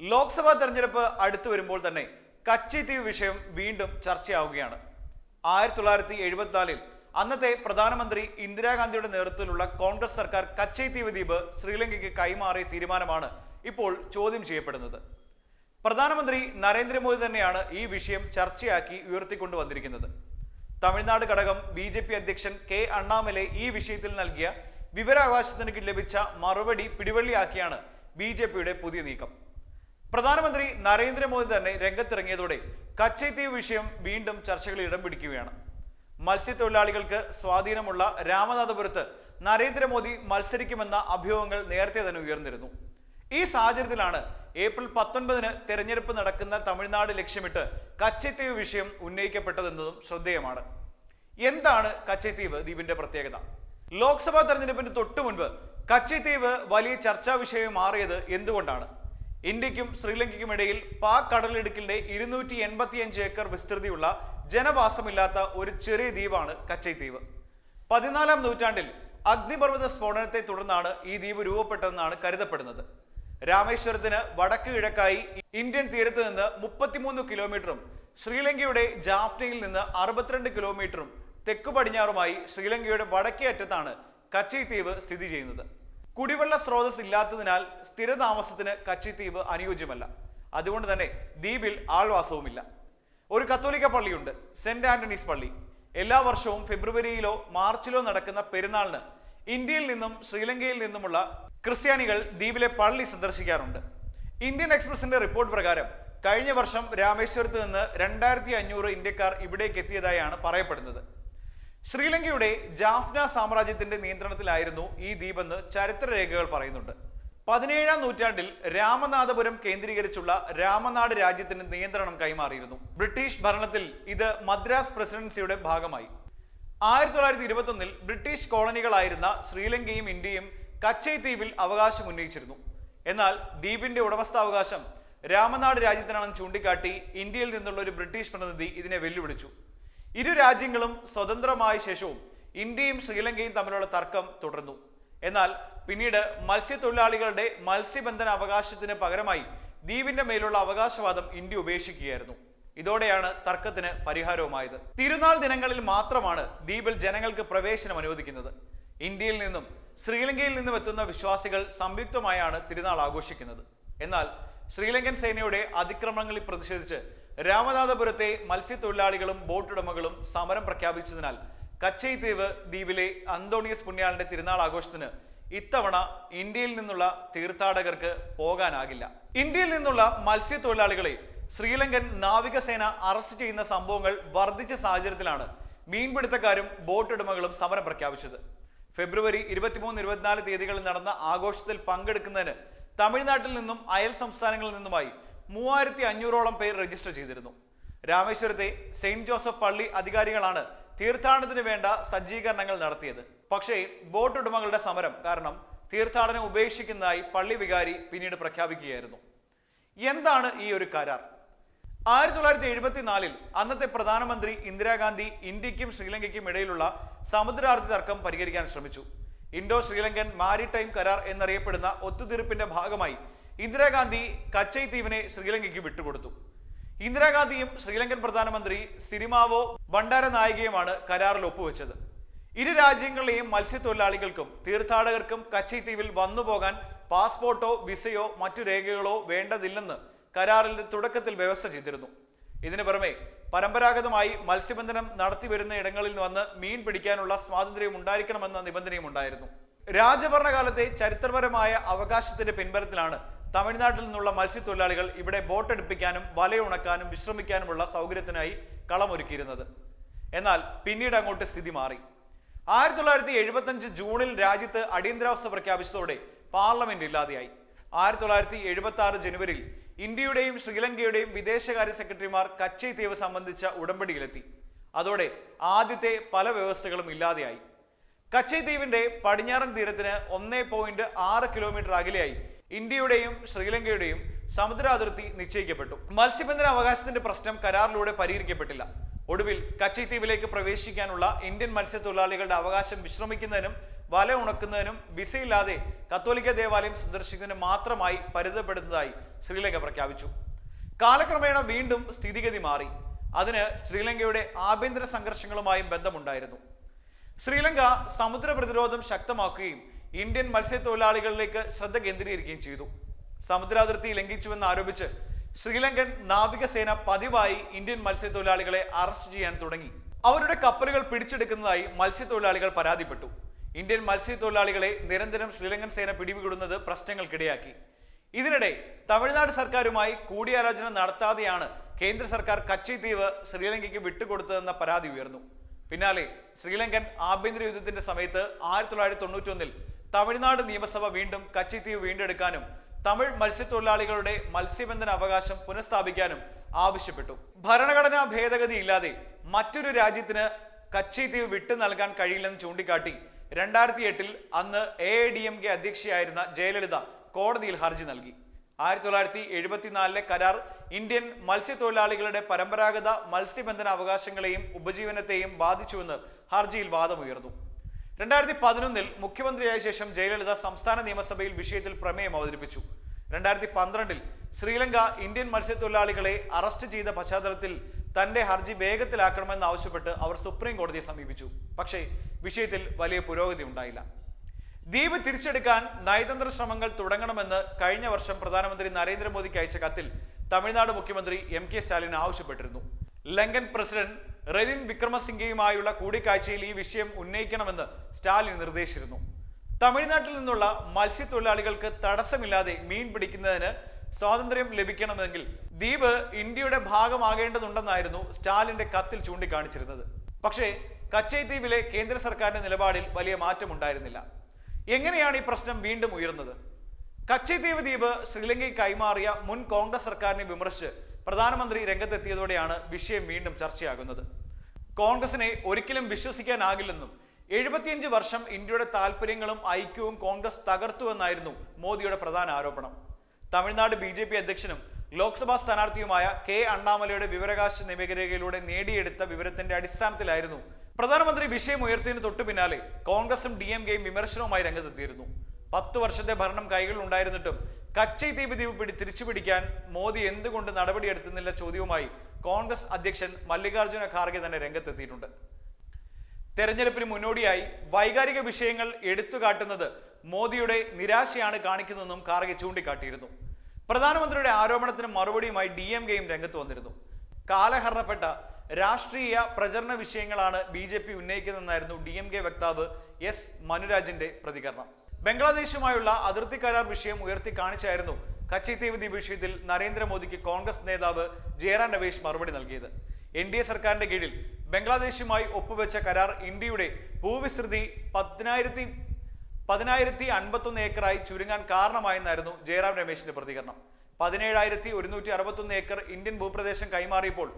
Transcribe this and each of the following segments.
ലോക്സഭാ തെരഞ്ഞെടുപ്പ് അടുത്തു വരുമ്പോൾ തന്നെ കച്ചി തീവ് വിഷയം വീണ്ടും ചർച്ചയാവുകയാണ്. ആയിരത്തി തൊള്ളായിരത്തി എഴുപത്തിനാലിൽ അന്നത്തെ പ്രധാനമന്ത്രി ഇന്ദിരാഗാന്ധിയുടെ നേതൃത്വത്തിലുള്ള കോൺഗ്രസ് സർക്കാർ കച്ചി ദ്വീപ് ദ്വീപ് ശ്രീലങ്കയ്ക്ക് കൈമാറിയ തീരുമാനമാണ് ഇപ്പോൾ ചോദ്യം ചെയ്യപ്പെടുന്നത്. പ്രധാനമന്ത്രി നരേന്ദ്രമോദി തന്നെയാണ് ഈ വിഷയം ചർച്ചയാക്കി ഉയർത്തിക്കൊണ്ടുവന്നിരിക്കുന്നത് തമിഴ്നാട് ഘടകം ബി ജെ പി അധ്യക്ഷൻ കെ അണ്ണാമലെ ഈ വിഷയത്തിൽ നൽകിയ വിവരാവകാശത്തിന് ലഭിച്ച മറുപടി പിടിവള്ളിയാക്കിയാണ് ബി ജെ പിയുടെ പുതിയ നീക്കം. പ്രധാനമന്ത്രി നരേന്ദ്രമോദി തന്നെ രംഗത്തിറങ്ങിയതോടെ കച്ചൈത്തീവ് വിഷയം വീണ്ടും ചർച്ചകളിൽ ഇടം പിടിക്കുകയാണ്. മത്സ്യത്തൊഴിലാളികൾക്ക് സ്വാധീനമുള്ള രാമനാഥപുരത്ത് നരേന്ദ്രമോദി മത്സരിക്കുമെന്ന അഭ്യൂഹങ്ങൾ നേരത്തെ തന്നെ ഉയർന്നിരുന്നു. ഈ സാഹചര്യത്തിലാണ് ഏപ്രിൽ പത്തൊൻപതിന് തെരഞ്ഞെടുപ്പ് നടക്കുന്ന തമിഴ്നാട് ലക്ഷ്യമിട്ട് കച്ചൈത്തീവ് വിഷയം ഉന്നയിക്കപ്പെട്ടതെന്നതും ശ്രദ്ധേയമാണ്. എന്താണ് കച്ചൈത്തീവ് ദ്വീപിന്റെ പ്രത്യേകത? ലോക്സഭാ തെരഞ്ഞെടുപ്പിന് തൊട്ടു മുൻപ് കച്ചൈത്തീവ് വലിയ ചർച്ചാ വിഷയം മാറിയത് എന്തുകൊണ്ടാണ്? ഇന്ത്യക്കും ശ്രീലങ്കയ്ക്കും ഇടയിൽ പാക് കടലിടുക്കിന്റെ ഇരുന്നൂറ്റി എൺപത്തിയഞ്ച് ഏക്കർ വിസ്തൃതിയുള്ള ജനവാസമില്ലാത്ത ഒരു ചെറിയ ദ്വീപാണ് കച്ചൈ ദ്വീപ്. പതിനാലാം നൂറ്റാണ്ടിൽ അഗ്നിപർവത സ്ഫോടനത്തെ തുടർന്നാണ് ഈ ദ്വീപ് രൂപപ്പെട്ടതെന്നാണ് കരുതപ്പെടുന്നത്. രാമേശ്വരത്തിന് വടക്ക് കിഴക്കായി ഇന്ത്യൻ തീരത്ത് നിന്ന് മുപ്പത്തിമൂന്ന് കിലോമീറ്ററും ശ്രീലങ്കയുടെ ജാഫ്റ്റയിൽ നിന്ന് അറുപത്തിരണ്ട് കിലോമീറ്ററും തെക്കു പടിഞ്ഞാറുമായി ശ്രീലങ്കയുടെ വടക്കേ അറ്റത്താണ് കച്ചൈ ദ്വീപ് സ്ഥിതി ചെയ്യുന്നത്. കുടിവെള്ള സ്രോതസ് ഇല്ലാത്തതിനാൽ സ്ഥിരതാമസത്തിന് കച്ചിത്തീവ് അനുയോജ്യമല്ല. അതുകൊണ്ട് തന്നെ ദ്വീപിൽ ആൾവാസവുമില്ല. ഒരു കത്തോലിക്ക പള്ളിയുണ്ട് സെന്റ് ആന്റണീസ് പള്ളി. എല്ലാ വർഷവും ഫെബ്രുവരിയിലോ മാർച്ചിലോ നടക്കുന്ന പെരുന്നാളിന് ഇന്ത്യയിൽ നിന്നും ശ്രീലങ്കയിൽ നിന്നുമുള്ള ക്രിസ്ത്യാനികൾ ദ്വീപിലെ പള്ളി സന്ദർശിക്കാറുണ്ട്. ഇന്ത്യൻ എക്സ്പ്രസിന്റെ റിപ്പോർട്ട് പ്രകാരം കഴിഞ്ഞ വർഷം രാമേശ്വരത്ത് നിന്ന് രണ്ടായിരത്തി അഞ്ഞൂറ് ഇന്ത്യക്കാർ ഇവിടേക്ക് എത്തിയതായാണ് പറയപ്പെടുന്നത്. ശ്രീലങ്കയുടെ ജാഫ്ന സാമ്രാജ്യത്തിന്റെ നിയന്ത്രണത്തിലായിരുന്നു ഈ ദ്വീപെന്ന് ചരിത്രരേഖകൾ പറയുന്നുണ്ട്. പതിനേഴാം നൂറ്റാണ്ടിൽ രാമനാഥപുരം കേന്ദ്രീകരിച്ചുള്ള രാമനാട് രാജ്യത്തിന് നിയന്ത്രണം കൈമാറിയിരുന്നു. ബ്രിട്ടീഷ് ഭരണത്തിൽ ഇത് മദ്രാസ് പ്രസിഡൻസിയുടെ ഭാഗമായി. ആയിരത്തി തൊള്ളായിരത്തി ഇരുപത്തൊന്നിൽ ബ്രിട്ടീഷ് കോളനികളായിരുന്ന ശ്രീലങ്കയും ഇന്ത്യയും കച്ചൈ ദ്വീപിൽ അവകാശം ഉന്നയിച്ചിരുന്നു. എന്നാൽ ദ്വീപിന്റെ ഉടമസ്ഥാവകാശം രാമനാട് രാജ്യത്തിനാണെന്ന് ചൂണ്ടിക്കാട്ടി ഇന്ത്യയിൽ നിന്നുള്ള ഒരു ബ്രിട്ടീഷ് പ്രതിനിധി ഇതിനെ വെല്ലുവിളിച്ചു. ഇരു രാജ്യങ്ങളും സ്വതന്ത്രമായ ശേഷവും ഇന്ത്യയും ശ്രീലങ്കയും തമ്മിലുള്ള തർക്കം തുടർന്നു. എന്നാൽ പിന്നീട് മത്സ്യത്തൊഴിലാളികളുടെ മത്സ്യബന്ധന അവകാശത്തിന് പകരമായി ദ്വീപിന്റെ മേലുള്ള അവകാശവാദം ഇന്ത്യ ഉപേക്ഷിക്കുകയായിരുന്നു. ഇതോടെയാണ് തർക്കത്തിന് പരിഹാരവുമായത്. തിരുനാൾ ദിനങ്ങളിൽ മാത്രമാണ് ദ്വീപിൽ ജനങ്ങൾക്ക് പ്രവേശനം അനുവദിക്കുന്നത്. ഇന്ത്യയിൽ നിന്നും ശ്രീലങ്കയിൽ നിന്നും എത്തുന്ന വിശ്വാസികൾ സംയുക്തമായാണ് തിരുനാൾ ആഘോഷിക്കുന്നത്. എന്നാൽ ശ്രീലങ്കൻ സേനയുടെ അതിക്രമണങ്ങളിൽ പ്രതിഷേധിച്ച് രാമനാഥപുരത്തെ മത്സ്യത്തൊഴിലാളികളും ബോട്ടുടമകളും സമരം പ്രഖ്യാപിച്ചതിനാൽ കച്ചൈ ദ്വീപിലെ അന്തോണിയസ് പുണ്യാളിന്റെ തിരുനാൾ ആഘോഷത്തിന് ഇത്തവണ ഇന്ത്യയിൽ നിന്നുള്ള തീർത്ഥാടകർക്ക് പോകാനാകില്ല. ഇന്ത്യയിൽ നിന്നുള്ള മത്സ്യത്തൊഴിലാളികളെ ശ്രീലങ്കൻ നാവികസേന അറസ്റ്റ് ചെയ്യുന്ന സംഭവങ്ങൾ വർദ്ധിച്ച സാഹചര്യത്തിലാണ് മീൻപിടുത്തക്കാരും ബോട്ടുടമകളും സമരം പ്രഖ്യാപിച്ചത്. ഫെബ്രുവരി ഇരുപത്തിമൂന്ന് ഇരുപത്തിനാല് തീയതികളിൽ നടന്ന ആഘോഷത്തിൽ പങ്കെടുക്കുന്നതിന് തമിഴ്നാട്ടിൽ നിന്നും അയൽ സംസ്ഥാനങ്ങളിൽ നിന്നുമായി മൂവായിരത്തി അഞ്ഞൂറോളം പേർ രജിസ്റ്റർ ചെയ്തിരുന്നു. രാമേശ്വരത്തെ സെയിന്റ് ജോസഫ് പള്ളി അധികാരികളാണ് തീർത്ഥാടനത്തിന് വേണ്ട സജ്ജീകരണങ്ങൾ നടത്തിയത്. പക്ഷേ ബോട്ട് ഉടമകളുടെ സമരം കാരണം തീർത്ഥാടനം ഉപേക്ഷിക്കുന്നതായി പള്ളി വികാരി പിന്നീട് പ്രഖ്യാപിക്കുകയായിരുന്നു. എന്താണ് ഈ ഒരു കരാർ? ആയിരത്തി തൊള്ളായിരത്തി എഴുപത്തിനാലിൽ അന്നത്തെ പ്രധാനമന്ത്രി ഇന്ദിരാഗാന്ധി ഇന്ത്യക്കും ശ്രീലങ്കയ്ക്കും ഇടയിലുള്ള സമുദ്രാർത്ഥി തർക്കം പരിഹരിക്കാൻ ശ്രമിച്ചു. ഇൻഡോ ശ്രീലങ്കൻ മാരിടൈം കരാർ എന്നറിയപ്പെടുന്ന ഒത്തുതീർപ്പിന്റെ ഭാഗമായി ഇന്ദിരാഗാന്ധി കച്ചൈ ദ്വീപിനെ ശ്രീലങ്കയ്ക്ക് വിട്ടുകൊടുത്തു. ഇന്ദിരാഗാന്ധിയും ശ്രീലങ്കൻ പ്രധാനമന്ത്രി സിരിമാവോ ഭണ്ഡാരനായികയുമാണ് കരാറിൽ ഒപ്പുവെച്ചത്. ഇരു രാജ്യങ്ങളിലെയും മത്സ്യത്തൊഴിലാളികൾക്കും തീർത്ഥാടകർക്കും കച്ചൈ ദ്വീപിൽ വന്നുപോകാൻ പാസ്പോർട്ടോ വിസയോ മറ്റു രേഖകളോ വേണ്ടതില്ലെന്ന് കരാറിൽ തുടക്കത്തിൽ വ്യവസ്ഥ ചെയ്തിരുന്നു. ഇതിനു പുറമെ പരമ്പരാഗതമായി മത്സ്യബന്ധനം നടത്തി വരുന്ന ഇടങ്ങളിൽ വന്ന് മീൻ പിടിക്കാനുള്ള സ്വാതന്ത്ര്യം ഉണ്ടായിരിക്കണമെന്ന നിബന്ധനയും ഉണ്ടായിരുന്നു. രാജഭരണകാലത്തെ ചരിത്രപരമായ അവകാശത്തിന്റെ പിൻബലത്തിലാണ് തമിഴ്നാട്ടിൽ നിന്നുള്ള മത്സ്യത്തൊഴിലാളികൾ ഇവിടെ ബോട്ട് ബോട്ടെടുപ്പിക്കാനും വലയുണക്കാനും വിശ്രമിക്കാനുമുള്ള സൗകര്യത്തിനായി കളമൊരുക്കിയിരുന്നത്. എന്നാൽ പിന്നീട് അങ്ങോട്ട് സ്ഥിതി മാറി. ആയിരത്തി തൊള്ളായിരത്തി എഴുപത്തഞ്ച് ജൂണിൽ രാജ്യത്ത് അടിയന്തരാവസ്ഥ പ്രഖ്യാപിച്ചതോടെ പാർലമെന്റ് ഇല്ലാതെയായി. ആയിരത്തി തൊള്ളായിരത്തി എഴുപത്തി ആറ് ജനുവരിയിൽ ഇന്ത്യയുടെയും ശ്രീലങ്കയുടെയും വിദേശകാര്യ സെക്രട്ടറിമാർ കച്ചൈ ദ്വീപ് സംബന്ധിച്ച ഉടമ്പടിയിലെത്തി. അതോടെ ആദ്യത്തെ പല വ്യവസ്ഥകളും ഇല്ലാതെയായി. കച്ചൈ ദ്വീപിന്റെ പടിഞ്ഞാറൻ തീരത്തിന് ഒന്നേ പോയിന്റ് ആറ് കിലോമീറ്റർ അകലെയായി ഇന്ത്യയുടെയും ശ്രീലങ്കയുടെയും സമുദ്ര അതിർത്തി നിശ്ചയിക്കപ്പെട്ടു. മത്സ്യബന്ധന അവകാശത്തിന്റെ പ്രശ്നം കരാറിലൂടെ പരിഹരിക്കപ്പെട്ടില്ല. ഒടുവിൽ കച്ചി ദ്വീപിലേക്ക് പ്രവേശിക്കാനുള്ള ഇന്ത്യൻ മത്സ്യത്തൊഴിലാളികളുടെ അവകാശം വിശ്രമിക്കുന്നതിനും വല ഉണക്കുന്നതിനും വിസയില്ലാതെ കത്തോലിക്ക ദേവാലയം സന്ദർശിക്കുന്നതിനും മാത്രമായി പരിതപ്പെടുന്നതായി ശ്രീലങ്ക പ്രഖ്യാപിച്ചു. കാലക്രമേണ വീണ്ടും സ്ഥിതിഗതി മാറി. അതിന് ശ്രീലങ്കയുടെ ആഭ്യന്തര സംഘർഷങ്ങളുമായും ബന്ധമുണ്ടായിരുന്നു. ശ്രീലങ്ക സമുദ്ര പ്രതിരോധം ശക്തമാക്കുകയും ഇന്ത്യൻ മത്സ്യത്തൊഴിലാളികളിലേക്ക് ശ്രദ്ധ കേന്ദ്രീകരിക്കുകയും ചെയ്തു. സമുദ്രാതിർത്തി ലംഘിച്ചുവെന്ന് ആരോപിച്ച് ശ്രീലങ്കൻ നാവികസേന പതിവായി ഇന്ത്യൻ മത്സ്യത്തൊഴിലാളികളെ അറസ്റ്റ് ചെയ്യാൻ തുടങ്ങി. അവരുടെ കപ്പലുകൾ പിടിച്ചെടുക്കുന്നതായി മത്സ്യത്തൊഴിലാളികൾ പരാതിപ്പെട്ടു. ഇന്ത്യൻ മത്സ്യത്തൊഴിലാളികളെ നിരന്തരം ശ്രീലങ്കൻ സേന പിടികൂടുന്നത് പ്രശ്നങ്ങൾക്കിടയാക്കി. ഇതിനിടെ തമിഴ്നാട് സർക്കാരുമായി കൂടിയാലോചന നടത്താതെയാണ് കേന്ദ്ര സർക്കാർ കച്ചി ദ്വീപ് ശ്രീലങ്കയ്ക്ക് വിട്ടുകൊടുത്തതെന്ന പരാതി ഉയർന്നു. പിന്നാലെ ശ്രീലങ്കൻ ആഭ്യന്തര യുദ്ധത്തിന്റെ സമയത്ത് ആയിരത്തി തൊള്ളായിരത്തി തൊണ്ണൂറ്റി തമിഴ്നാട് നിയമസഭ വീണ്ടും കച്ചിത്തീവ് വീണ്ടെടുക്കാനും തമിഴ് മത്സ്യത്തൊഴിലാളികളുടെ മത്സ്യബന്ധന അവകാശം പുനഃസ്ഥാപിക്കാനും ആവശ്യപ്പെട്ടു. ഭരണഘടനാ ഭേദഗതി ഇല്ലാതെ മറ്റൊരു രാജ്യത്തിന് കച്ചിത്തീവ് വിട്ടു നൽകാൻ കഴിയില്ലെന്ന് ചൂണ്ടിക്കാട്ടി രണ്ടായിരത്തി എട്ടിൽ അന്ന് A I D M K അധ്യക്ഷയായിരുന്ന Jayalalithaa കോടതിയിൽ ഹർജി നൽകി. ആയിരത്തി തൊള്ളായിരത്തി എഴുപത്തിനാലിലെ കരാർ ഇന്ത്യൻ മത്സ്യത്തൊഴിലാളികളുടെ പരമ്പരാഗത മത്സ്യബന്ധന അവകാശങ്ങളെയും ഉപജീവനത്തെയും ബാധിച്ചുവെന്ന് ഹർജിയിൽ വാദമുയർന്നു. രണ്ടായിരത്തി പതിനൊന്നിൽ മുഖ്യമന്ത്രിയായ ശേഷം ജയലളിത സംസ്ഥാന നിയമസഭയിൽ വിഷയത്തിൽ പ്രമേയം അവതരിപ്പിച്ചു. രണ്ടായിരത്തി പന്ത്രണ്ടിൽ ശ്രീലങ്ക ഇന്ത്യൻ മത്സ്യത്തൊഴിലാളികളെ അറസ്റ്റ് ചെയ്ത പശ്ചാത്തലത്തിൽ തന്റെ ഹർജി വേഗത്തിലാക്കണമെന്ന് ആവശ്യപ്പെട്ട് അവർ സുപ്രീം കോടതിയെ സമീപിച്ചു. പക്ഷേ വിഷയത്തിൽ വലിയ പുരോഗതി ഉണ്ടായില്ല. ദ്വീപ് തിരിച്ചെടുക്കാൻ നയതന്ത്ര ശ്രമങ്ങൾ തുടങ്ങണമെന്ന് കഴിഞ്ഞ വർഷം പ്രധാനമന്ത്രി നരേന്ദ്രമോദിക്ക് അയച്ച കത്തിൽ തമിഴ്നാട് മുഖ്യമന്ത്രി എം കെ സ്റ്റാലിൻ ആവശ്യപ്പെട്ടിരുന്നു. ലങ്കൻ പ്രസിഡന്റ് റെനിൻ വിക്രമസിംഗെയുമായുള്ള കൂടിക്കാഴ്ചയിൽ ഈ വിഷയം ഉന്നയിക്കണമെന്ന് സ്റ്റാലിൻ നിർദ്ദേശിച്ചിരുന്നു. തമിഴ്നാട്ടിൽ നിന്നുള്ള മത്സ്യത്തൊഴിലാളികൾക്ക് തടസ്സമില്ലാതെ മീൻ പിടിക്കുന്നതിന് സ്വാതന്ത്ര്യം ലഭിക്കണമെങ്കിൽ ദ്വീപ് ഇന്ത്യയുടെ ഭാഗമാകേണ്ടതുണ്ടെന്നായിരുന്നു സ്റ്റാലിന്റെ കത്തിൽ ചൂണ്ടിക്കാണിച്ചിരുന്നത്. പക്ഷേ കച്ചൈ ദ്വീപിലെ കേന്ദ്ര സർക്കാരിന്റെ നിലപാടിൽ വലിയ മാറ്റമുണ്ടായിരുന്നില്ല. എങ്ങനെയാണ് ഈ പ്രശ്നം വീണ്ടും ഉയർന്നത് കച്ചൈദ്വീപ് ദ്വീപ് ശ്രീലങ്കയ്ക്ക് കൈമാറിയ മുൻ കോൺഗ്രസ് സർക്കാരിനെ വിമർശിച്ച് പ്രധാനമന്ത്രി രംഗത്തെത്തിയതോടെയാണ് വിഷയം വീണ്ടും ചർച്ചയാകുന്നത്. കോൺഗ്രസിനെ ഒരിക്കലും വിശ്വസിക്കാനാകില്ലെന്നും എഴുപത്തിയഞ്ച് വർഷം ഇന്ത്യയുടെ താല്പര്യങ്ങളും ഐക്യവും കോൺഗ്രസ് തകർത്തുവെന്നായിരുന്നു മോദിയുടെ പ്രധാന ആരോപണം. തമിഴ്നാട് ബി ജെ പി അധ്യക്ഷനും ലോക്സഭാ സ്ഥാനാർത്ഥിയുമായ കെ അണ്ണാമലയുടെ വിവരകാശ നിവേദികയിലൂടെ നേടിയെടുത്ത വിവരത്തിന്റെ അടിസ്ഥാനത്തിലായിരുന്നു പ്രധാനമന്ത്രി വിഷയം ഉയർത്തിയതിന് തൊട്ടു പിന്നാലെ കോൺഗ്രസും ഡി എം കെയും വിമർശനവുമായി രംഗത്തെത്തിയിരുന്നു. പത്തു വർഷത്തെ ഭരണം കൈകളിൽ ഉണ്ടായിരുന്നിട്ടും കച്ചൈ ദ്വീപ് ദ്വീപ് പിടി തിരിച്ചുപിടിക്കാൻ മോദി എന്തുകൊണ്ട് നടപടിയെടുത്തുന്നില്ല ചോദ്യവുമായി കോൺഗ്രസ് അധ്യക്ഷൻ മല്ലികാർജുന ഖാർഗെ തന്നെ രംഗത്തെത്തിയിട്ടുണ്ട്. തെരഞ്ഞെടുപ്പിന് മുന്നോടിയായി വൈകാരിക വിഷയങ്ങൾ എടുത്തുകാട്ടുന്നത് മോദിയുടെ നിരാശയാണ് കാണിക്കുന്നതെന്നും ഖാർഗെ ചൂണ്ടിക്കാട്ടിയിരുന്നു. പ്രധാനമന്ത്രിയുടെ ആരോപണത്തിന് മറുപടിയുമായി ഡി എം കെയും രംഗത്ത് വന്നിരുന്നു. കാലഹരണപ്പെട്ട രാഷ്ട്രീയ പ്രചരണ വിഷയങ്ങളാണ് ബി ജെ പി ഉന്നയിക്കുന്നതെന്നായിരുന്നു ഡി എം കെ വക്താവ് എസ് മനുരാജിന്റെ പ്രതികരണം. ബംഗ്ലാദേശുമായുള്ള അതിർത്തി കരാർ വിഷയം ഉയർത്തി കാണിച്ചായിരുന്നു കച്ചിത്തീവ് ദ്വീപ് വിഷയത്തിൽ നരേന്ദ്രമോദിക്ക് കോൺഗ്രസ് നേതാവ് ജയറാം രമേശ് മറുപടി നൽകിയത്. എൻ ഡി എ സർക്കാരിന്റെ കീഴിൽ ബംഗ്ലാദേശുമായി ഒപ്പുവെച്ച കരാർ ഇന്ത്യയുടെ ഭൂവിസ്തൃതി പതിനായിരത്തി പതിനായിരത്തി അൻപത്തൊന്ന് ഏക്കറായി ചുരുങ്ങാൻ കാരണമായെന്നായിരുന്നു ജയറാം രമേശിന്റെ പ്രതികരണം. പതിനേഴായിരത്തി ഒരുന്നൂറ്റി അറുപത്തൊന്ന് ഏക്കർ ഇന്ത്യൻ ഭൂപ്രദേശം കൈമാറിയപ്പോൾ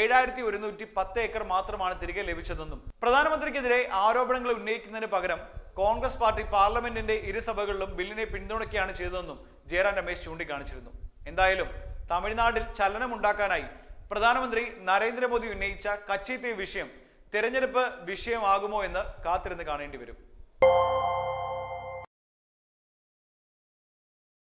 ഏഴായിരത്തി ഒരുന്നൂറ്റി പത്ത് ഏക്കർ മാത്രമാണ് തിരികെ ലഭിച്ചതെന്നും പ്രധാനമന്ത്രിക്കെതിരെ ആരോപണങ്ങൾ ഉന്നയിക്കുന്നതിന് പകരം കോൺഗ്രസ് പാർട്ടി പാർലമെന്റിന്റെ ഇരുസഭകളിലും ബില്ലിനെ പിന്തുണയ്ക്കുകയാണ് ചെയ്തതെന്നും ജയറാം രമേശ് ചൂണ്ടിക്കാണിച്ചിരുന്നു. എന്തായാലും തമിഴ്നാട്ടിൽ ചലനമുണ്ടാക്കാനായി പ്രധാനമന്ത്രി നരേന്ദ്രമോദി ഉന്നയിച്ച കച്ചി തീ വിഷയം തെരഞ്ഞെടുപ്പ് വിഷയമാകുമോ എന്ന് കാത്തിരുന്ന് കാണേണ്ടി വരും.